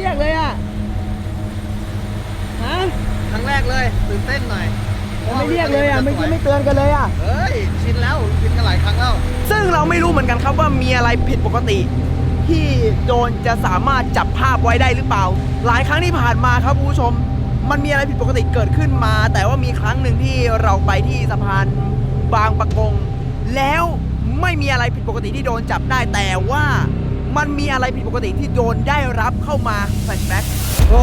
เรียกเลยอะฮะครั้งแรกเลยตื่นเต้นหน่อยไม่เรียกเลยอะเมื่อกี้ไม่เตือนกันเลยอะเฮ้ยชินแล้วชินกันหลายครั้งแล้วซึ่งเราไม่รู้เหมือนกันครับว่ามีอะไรผิดปกติ ที่โจรจะสามารถจับภาพไว้ได้หรือเปล่า หลายครั้งที่ผ่านมาครับคุณผู้ชม มันมีอะไรผิดปกติเกิดขึ้นมา แต่ว่ามีครั้งหนึ่งที่เราไปที่สะพานบางปะกง แล้วไม่มีอะไรผิดปกติที่โดนจับได้แต่ว่า มันมีอะไรผิดปกติที่โดนได้รับเข้ามาแฟลชแบ็กโอ้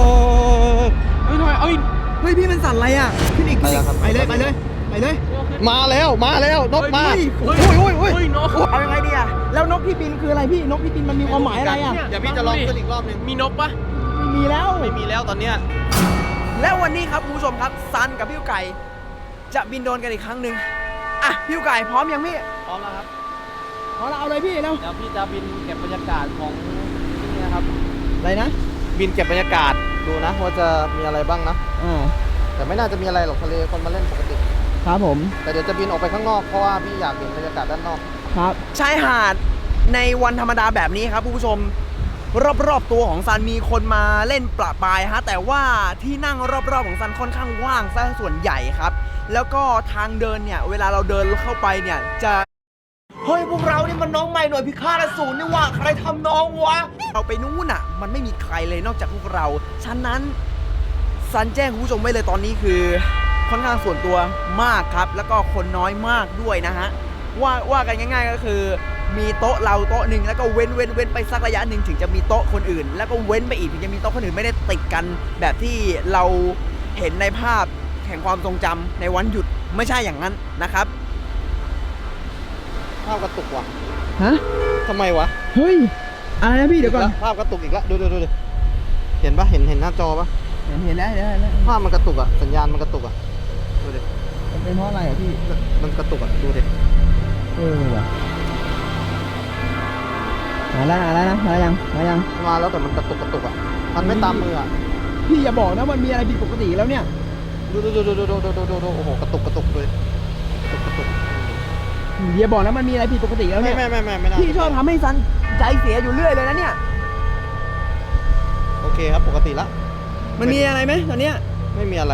เฮ้ยทำไมเอ้ยเฮ้ยพี่มันสั่นอะไรอะขึ้นอีกขึ้นอีกไปไปแล้เลวยครับไปเลยไปเลย มาแล้วมาแล้วนกมาเฮ้ยโอ้ยเฮ้ยโอ้ยโอ้ยเฮ้ยนกเอายังไงดีอะแล้วนกที่บินคืออะไรพี่นกที่บินมันมีความหมายอะไรอะเดี๋ยวพี่จะลองขึ้นอีกรอบหนึงมีนกปะไม่มีแล้วไม่มีแล้วตอนเนี้ยแล้ววันนี้ครับคุณผู้ชมครับซันกับพี่ไก่ จะบินโดรนกันอีกครั้งหนึ่งอะพี่ไก่พร้อมยังพี่พร้อมแล้วครับ พร้อมแล้วเอาเลยพี่แล้วเดี๋ยวพี่จะบินเก็บบรรยากาศของที่นี่นะครับ อะไรนะบินเก็บบรรยากาศดูนะว่าจะมีอะไรบ้างนะ อ่าแต่ไม่น่าจะมีอะไรหรอกทะเลคนมาเล่นปกติ ครับผมแต่เดี๋ยวจะบินออกไปข้างนอกเพราะว่าพี่อยากเห็นบรรยากาศด้านนอก ครับ ชายหาดในวันธรรมดาแบบนี้ครับคุณผู้ชม รอบๆตัวของซันมีคนมาเล่นประปรายฮะแต่ว่าที่นั่งรอบๆของซันค่อนข้างว่างซะส่วนใหญ่ครับ แล้วก็ทางเดินเนี่ย เวลาเราเดินเข้าไปเนี่ยจะ นี่มันน้องใหม่หน่วยพิฆาตอสูรนี่ว่าใครทำน้องวะ เราไปนู้นอะ มันไม่มีใครเลยนอกจากพวกเรา ฉะนั้นซันแจ้งคุณผู้ชมไว้เลยตอนนี้คือ ค่อนข้างส่วนตัวมากครับ แล้วก็คนน้อยมากด้วยนะฮะ ว่าว่ากันง่าย ๆ ก็คือ มีโต๊ะเราโต๊ะหนึ่งแล้วก็เว้นเว้นเว้นไปสักระยะหนึ่งถึงจะมีโต๊ะคนอื่น แล้วก็เว้นไปอีกถึงจะมีโต๊ะคนอื่นไม่ได้ติดกัน แบบที่เราเห็นในภาพแห่งความทรงจำในวันหยุดไม่ใช่อย่างนั้นนะครับ ภาพกระตุกว่ะฮะทำไมวะเฮ้ยอะไรนะพี่เดี๋ยวก่อนภาพกระตุกอีกแล้วดูดูดูดูเห็นปะเห็นเห็นหน้าจอปะเห็นเห็นแล้วเห็นแล้วเห็นแล้วภาพมันกระตุกอะสัญญาณมันกระตุกอะดูดิมันเป็นเพราะอะไรอะพี่มันกระตุกอะดูดิเออว่ะมาแล้วมาแล้วนะมาแล้วยังมายังมาแล้วแต่มันกระตุกกระตุกอะมันไม่ตามมืออะพี่อย่าบอกนะมันมีอะไรผิดปกติแล้วเนี่ยดูดูดูดูดูดูดูดูดูโอ้โหกระตุกกระตุกเลยกระตุกกระตุก อย่าบอกนะมันมีอะไรผิดปกติแล้วไม่เนี่ย ไม่ไม่ไม่ไม่น่าพี่ชอบทำให้ซันใจเสียอยู่เรื่อยเลยนะเนี่ย โอเคครับปกติละมันมีอะไรไหมตอนเนี้ยไม่มีอะไร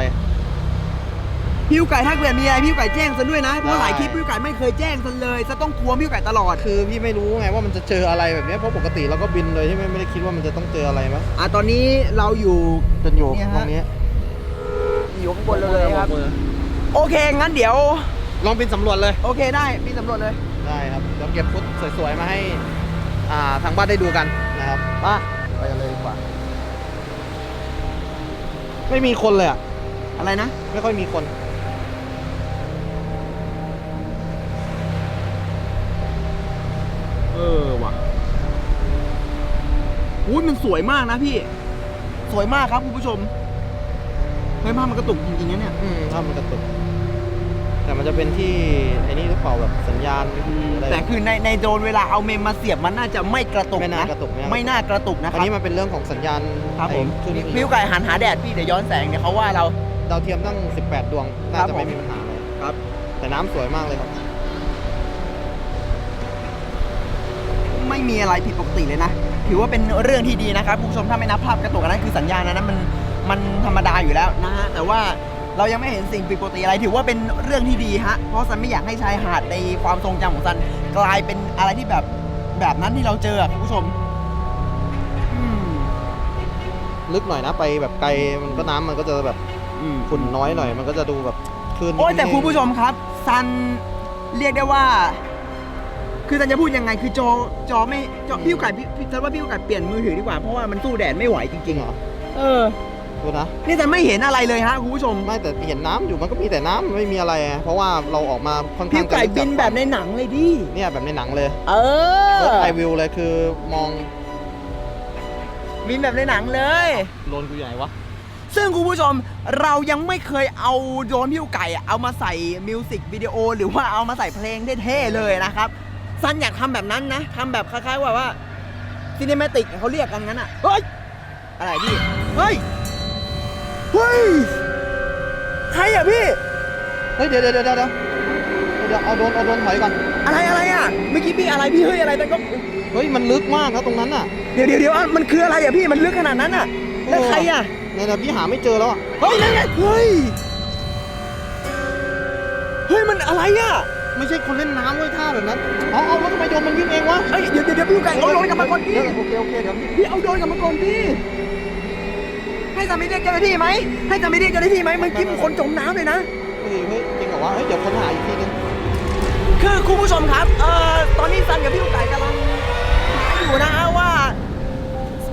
พี่ไก่ถ้าเกิดมีอะไรพี่ไก่แจ้งซันด้วยนะ เพราะได้หลายคลิปพี่ไก่ไม่เคยแจ้งซันเลยซันต้องทวงพี่ไก่ตลอด คือพี่ไม่รู้ไงว่ามันจะเจออะไรแบบเนี้ยเพราะปกติเราก็บินเลยที่ไม่ไม่ได้คิดว่ามันจะต้องเจออะไรมั้ยอะตอนนี้เราอยู่ จนอยู่เนี่ยฮะ ตรงนี้อยู่ข้างบนเลยครับมือโอเค งั้นเดี๋ยว ลองบินสำรวจเลย โอเคได้พี่สำรวจเลย ได้ครับเดี๋ยวเก็บฟุตสวยๆมาให้อ่าทางบ้านได้ดูกันนะครับมาไปกันเลยดีกว่า ไม่มีคนเลยอะอะไรนะ ไม่ค่อยมีคน เออว่ะอุ้ยมันสวยมากนะพี่ สวยมากครับคุณผู้ชมเฮ้ยภาพมันกระตุกจริงๆนะเนี่ย อืมถ้ามันกระตุก แต่มันจะเป็นที่ไอ้นี่หรือเปล่าแบบสัญญาณอะไร แต่คือในในโดรนเวลาเอาเมมมาเสียบมันน่าจะไม่กระตุกไม่น่านะกระตุกไม่น่า ไม่น่ากระตุกนะคอันรับนี้มันเป็นเรื่องของสัญญาณครับผมไอ้ขึ้นพิวไก่หันหาแดดพี่เดี๋ยวย้อนแสงเดี๋ยวเขาว่าเรา ดาวเทียมตั้ง 18 ดวง น่าครับจะผมไม่มีปัญหาเลยครับ แต่น้ำสวยมากเลยครับ ไม่มีอะไรผิดปกติเลยนะ ถือว่าเป็นเรื่องที่ดีนะครับคุณผู้ชมถ้าไม่นับภาพกระตุกอันนั้นคือสัญญาณนะนั้นมันมันธรรมดาอยู่แล้วนะฮะแต่ว่า เรายังไม่เห็นสิ่งผิดปกติอะไรถือว่าเป็นเรื่องที่ดีฮะ เพราะซันไม่อยากให้ชายหาดในความทรงจำของซันกลายเป็นอะไรที่แบบแบบนั้นที่เราเจออะคุณผู้ชมอืมลึกหน่อยนะไปแบบไกลมันก็น้ำมันก็จะแบบอืมฝุ่นน้อยหน่อย มันก็จะดูแบบคลื่นโอ้ยแต่นิ่งๆคุณผู้ชมครับ ซันเรียกได้ว่า คือซันจะพูดยังไงคือจอจอไม่จอพี่ไก่พี่พี่ซันว่าพี่ไก่เปลี่ยนมือถือดีกว่าเพราะว่ามันสู้แดดไม่ไหวจจริริงงเหรอๆเออ ดูนะ นี่ซันไม่เห็นอะไรเลยฮะคุณผู้ชมไม่แต่เห็นน้ำอยู่มันก็มีแต่น้ำไม่มีอะไรอะเพราะว่าเราออกมาค่อนข้าพี่งไก่จะลึบินแบบในหนังเลยดิ เนี่ยแบบในหนังเลยเออ รถไอวิวเลยคือมองบินแบบในหนังเลย โลนกูอยู่ไหนวะ ซึ่งคุณผู้ชมเรายังไม่เคยเอาโดรนพี่ไก่อะเอามาใส่มิวสิกวิดีโอหรือว่าเอามาใส่เพลงเท่ๆเลยนะครับซันอยากทำแบบนั้นนะทำแบบคล้ายๆว่าว่าซีนิเมติกเขาเรียกกันงั้นอะเฮ้ย อะไรพี่ เฮ้ย เฮ้ย ใครอะพี่ เฮ้ยเดี๋ยวเดี๋ยวเดี๋ยวเดี๋ยวเดี๋ยวดี๋ยวเอาโดนเอาโดนถอยก่อน อะไรอะไรอะ เมื่อกี้พี่อะไรพี่เฮ้ยอะไรแต่ก็ เฮ้ยมันลึกมากนะตรงนั้นอะ เดี๋ยวเดี๋ยวเดี๋ยวอะมันคืออะไรอะพี่มันลึกขนาดนั้นอะ แล้วใครอะเนี่ยนะพี่หาไม่เจอแล้วอะ เฮ้ยนั่นไงเฮ้ย เฮ้ยมันอะไรอะ ไม่ใช่คนเล่นน้ำเว้ยท่าแบบนั้น เอาเอาแล้วทำไมโดนมันวิ่งเองวะเอ้ยเดี๋ยวเดี๋ยวเดี๋ยวพี่ไก่เอาโดรนกลับมาก่อนพี่เดี๋ยวโอเคโอเคเดี๋ยวพี่พี่เอาโดรนกลับมาก่อนพี่ ให้สามีเรียกเจ้าหน้าที่ไหมให้สามีเรียกเจ้าหน้าที่ไหมมันคิดเป็นคนจมน้ำเลยนะเฮ้ยเฮ้ยจริงเหรอวะเฮ้ยเดี๋ยวค้นหาอีกทีนึงคือคุณผู้ชมครับเอ่อตอนนี้ซันกับพี่ลูกไก่กำลังหาอยู่นะฮะว่า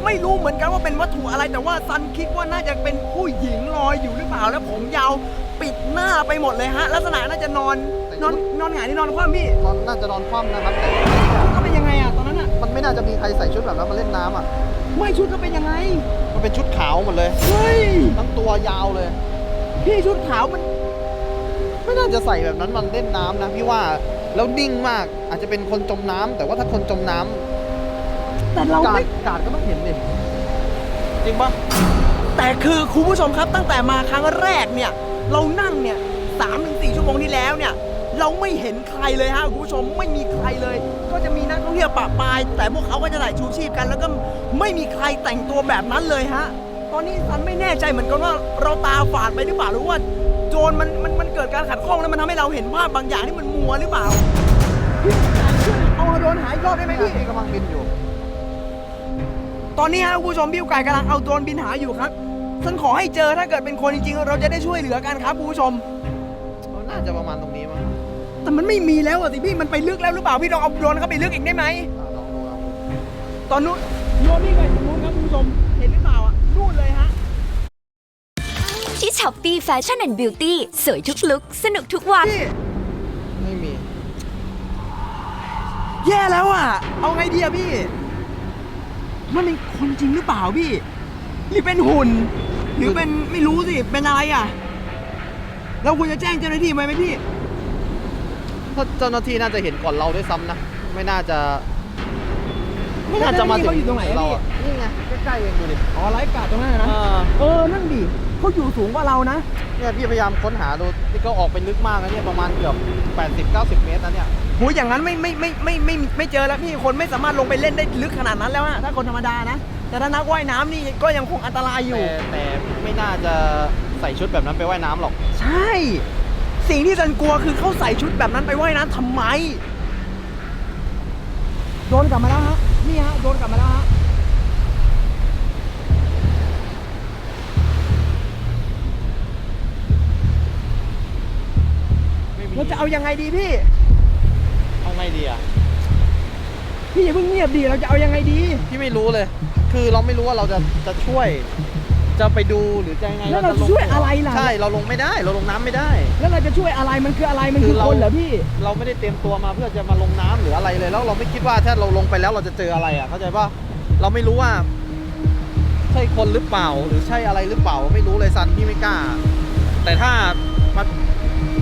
ไม่รู้เหมือนกันว่าเป็นวัตถุอะไร แต่ว่าซันคิดว่าน่าจะเป็นผู้หญิงลอยอยู่หรือเปล่าแล้วผมยาวปิดหน้าไปหมดเลยฮะ ลักษณะน่าจะนอนนอนนอนหงายนี่นอนคว่ำพี่ตอนน่าจะนอนคว่ำนะครับแต่ชุดก็เป็นยังไงอะตอนนั้นอะมัน ไม่น่าจะมีใครใส่ชุดแบบนั้นมาเล่นน้ำอะ ไม่ชุดก็เป็นยังไง มันเป็นชุดขาวหมดเลย เฮ้ย ทั้งตัวยาวเลย พี่ชุดขาวมัน ไม่น่าจะใส่แบบนั้นมันเล่นน้ำนะพี่ว่า แล้วนิ่งมาก อาจจะเป็นคนจมน้ำแต่ว่าถ้าคนจมน้ำแต่เรากาไม่ดกาดก็ต้องเห็นดิจริงปะ แต่คือคุณผู้ชมครับตั้งแต่มาครั้งแรกเนี่ย เรานั่งเนี่ยสามถึงสี่ชั่วโมงที่แล้วเนี่ย เราไม่เห็นใครเลยฮะคุณผู้ชมไม่มีใครเลย ก็จะมีนักท่องเที่ยวปะปาย แต่พวกเขาก็จะใส่ชูชีพกัน แล้วก็ไม่มีใครแต่งตัวแบบนั้นเลยฮะตอนนี้ซันไม่แน่ใจเหมือนกันว่าเราตาฝาดไปหรือเปล่าหรือว่า โจรมันมันมันเกิดการขัดข้องแล้วมันทำให้เราเห็นภาพบางอย่างที่มันมัวหรือเปล่าพี่ช่วยเอาโดรนหายรอบได้ไหมพี่พี่กำลังบินอยู่ ตอนนี้ฮะคุณผู้ชมบิวไก่กำลังเอาโดรนบินหาอยู่ครับฉันขอให้เจอถ้าเกิดเป็นคนจริงๆ เราจะได้ช่วยเหลือกันครับคุณผู้ชม น่าจะประมาณตรงนี้มั้ง แต่มันไม่มีแล้วอะสิพี่มันไปลึกแล้วหรือเปล่าพี่ลองเอาโดรนเข้าไปลึกอีกได้ไหมอะลองดูลองดูตอนนู้นโยนนี่ไงตรงนู้นครับคุณผู้ชมเห็นหรือเปล่าอะนู่นเลยฮะที่ช้อปปี้แฟชั่นแอนด์บิวตี้สวยทุกลุกสนุกทุกวัน พี่ไม่มี แย่แล้วอะเอาไงดีอะพี่ มันเป็นคนจริงหรือเปล่าพี่หรือเป็นหุ่น หรือเป็นไม่รู้สิเป็นอะไรอะเราควรจะแจ้งเจ้าหน้าที่ไหมไหมพี่ถ้าเจ้าหน้าที่น่าจะเห็นก่อนเราด้วยซ้ำนะ ไม่น่าจะ ไม่น่าจะมาถึงเขาอยู่ตรงไหนอะเราพี่ อะนี่ไงใกล้ๆเองดูดิอ๋อไลฟ์การ์ดตรงนั้นนะ เออเออ นั่นดิเขาอยู่สูงกว่าเรานะ เนี่ยพี่พยายามค้นหาดูนี่ก็ออกไปลึกมากนะเนี่ยประมาณเกือบ80 90 เมตรนะเนี่ยโหอย่างนั้นไม่ไม่ไม่ไม่ไม่ไม่ไม่เจอแล้วพี่คนไม่สามารถลงไปเล่นได้ลึกขนาดนั้นแล้วนะถ้าคนธรรมดานะ แต่ถ้านักว่ายน้ำนี่ก็ยังคงอันตรายอยู่ แต่แต่ไม่น่าจะใส่ชุดแบบนั้นไปว่ายน้ำหรอก ใช่ สิ่งที่ฉันกลัวคือเขาใส่ชุดแบบนั้นไปว่ายน้ำทำไม โดนกลับมาแล้วฮะ นี่ฮะ โดนกลับมาแล้วฮะ ไม่มีเราจะเอายังไงดีพี่ เอาไงดีอะ พี่อย่าเพิ่งเงียบดี เราจะเอายังไงดี พี่ไม่รู้เลย คือเราไม่รู้ว่าเราจะจะช่วย จะไปดูหรือจะยังไงแล้วเราลงช่วยอะไรล่ะ ใช่เราลงไม่ได้เราลงน้ำไม่ได้ แล้วเราจะช่วยอะไรมันคืออะไรมันคือคือเราคนเหรอพี่ เราไม่ได้เตรียมตัวมาเพื่อจะมาลงน้ำหรืออะไรเลย แล้วเราไม่คิดว่าถ้าเราลงไปแล้วเราจะเจออะไรอะเข้าใจป่ะเราไม่รู้ว่า ใช่คนหรือเปล่าหรือใช่อะไรหรือเปล่า ไม่รู้เลยซันพี่ไม่กล้า แต่ถ้ามัน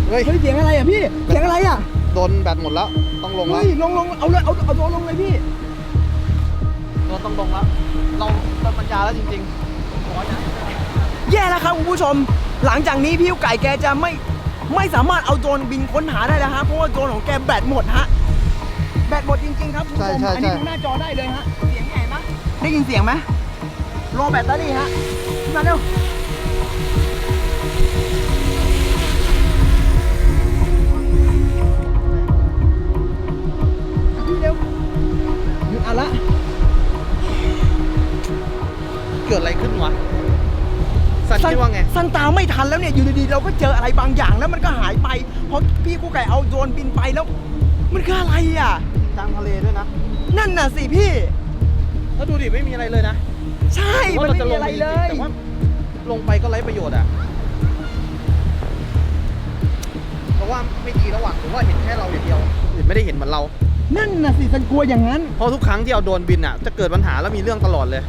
เฮ้ยเฮ้ยเสียงอะไรอะพี่เสียงอะไรอะโดนแบตหมดแล้วต้องลงแล้วเฮ้ยลงลงเอาเลยเอาเอาตัวลงเลยพี่ โดนต้องลงแล้วเราเราปัญญาแล้วจริงๆขออย่าง แย่แล้วครับคุณผู้ชม หลังจากนี้พี่ไก่แกจะไม่ไม่สามารถเอาโดรนบินค้นหาได้แล้วฮะเพราะว่าโดรนของแกแบตหมดฮะแบตหมดจริงๆครับคุณผู้ชมอันนี้ดูหน้าจอได้เลยฮะเสียงใหญ่ไหมได้ยินเสียงไหมโลแบตเตอรี่ฮะขึ้นมาเร็วพี่เร็วหยุดอะละ เกิดอะไรขึ้นวะซันคิดว่าไง สันตามไม่ทันแล้วเนี่ยอยู่ดีๆเราก็เจออะไรบางอย่างแล้วมันก็หายไปเพราะพี่กู้ไก่เอาโดรนบินไปแล้ว มันคืออะไรอะกลางทะเลด้วยนะ นั่นน่ะสิพี่แล้วดูดิไม่มีอะไรเลยนะ ใช่ว่ามันเราไม่จะมีลงอะไรจริงเลๆยแต่ว่าลงไปก็ไร้ประโยชน์อะเพราะว่าไม่ดีระหว่างหรือว่าเห็นแค่เราอย่างเดียวอื่นไม่ได้เห็นเหมือนเรา นั่นน่ะสิฉันกลัวอย่างนั้น เพราะทุกครั้งที่เอาโดรนบินอะ จะเกิดปัญหาแล้วมีเรื่องตลอดเลย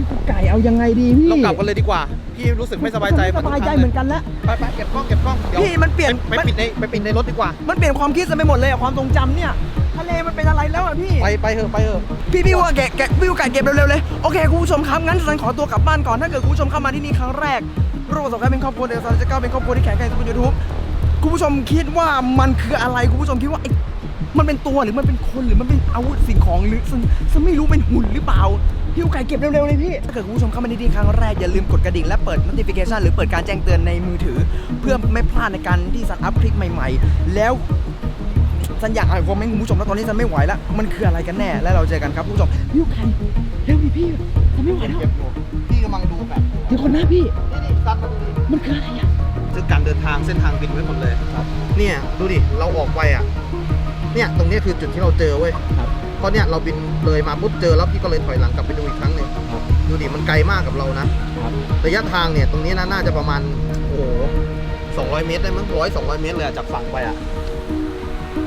พี่กู้ไก่เอายังไงดีพี่เรากลับกันเลยดีกว่า พี่รู้สึกไม่สบายใจไม่สบายใจเหมือนกันแล้วไปไปๆเก็บกล้องเก็บกล้องเดี๋ยวพี่มันเปลี่ยน ไปมันปิดในไปปิดในรถดีกว่า มันเปลี่ยนความคิดซะไปหมดเลยอะความทรงจำเนี่ยทะเลมันเป็นอะไรแล้วอะพี่ ไปไปเถอะไปเถอะพี่พี่ว่าแกะแกะพี่ว่าไก่เก็บเร็วๆเลยโอเคคุณผู้ชมครับงั้นสันขอตัวกลับบ้านก่อนถ้าเกิดคุณผู้ชมเข้ามาที่นี่ครั้งแรกร่วมประสบการณ์เป็นครอบครัวเดียวกันจะก้าวเป็นครอบครัวที่แข็งแกร่งที่สุดบนยูทูบคุณผู้ชมคิดว่ามันคืออะไรคุณผู้ชมคิดว่าไอ้มันเป็นตัวหรือมันเป็นคนหรือมันเป็นอาวุธสิ่งของหรือซึ่งซึ่งไม่รู้เป็นหุ่นหรือเปล่า พี่ไก่เก็บเร็วๆเลยพี่ ถ้าเกิดคุณผู้ชมเข้ามาในที่ครั้งแรก อย่าลืมกดกระดิ่งและเปิด notification หรือเปิดการแจ้งเตือนในมือถือ เพื่อไม่พลาดในการที่ซันอัพคลิปใหม่ๆ แล้วซันอยากอ่านคอมเมนต์คุณผู้ชมแล้วตอนนี้ซันไม่ไหวแล้วมันคืออะไรกันแน่แล้วเราเจอกันครับคุณผู้ชมพี่ไก่เร็วดิพี่ซันไม่ไหวแล้วเก็บอยู่พี่กำลังดูแบบเดี๋ยวคนหน้าพี่นี่นี่ซันมาดูดิมันคืออะไรอะคือการเดินทางเส้นทางบินไว้หมดเลยครับ เนี่ยดูดิเราออกไปอะ เนี่ยตรงเนี้ยคือจุดที่เราเจอเว้ยครับ เพราะเนี่ยเราบินเลยมาปุ๊บเจอแล้วพี่ก็เลยถอยหลังกลับไปดูอีกครั้งหนึ่งครับดูดิมันไกลมากกับเรานะ ครับระยะทางเนี่ยตรงนี้นะน่าจะประมาณโอ้โหสองร้อยเมตรได้มั้งร้อยสองร้อยเมตรเลยอะจากฝั่งไปอะ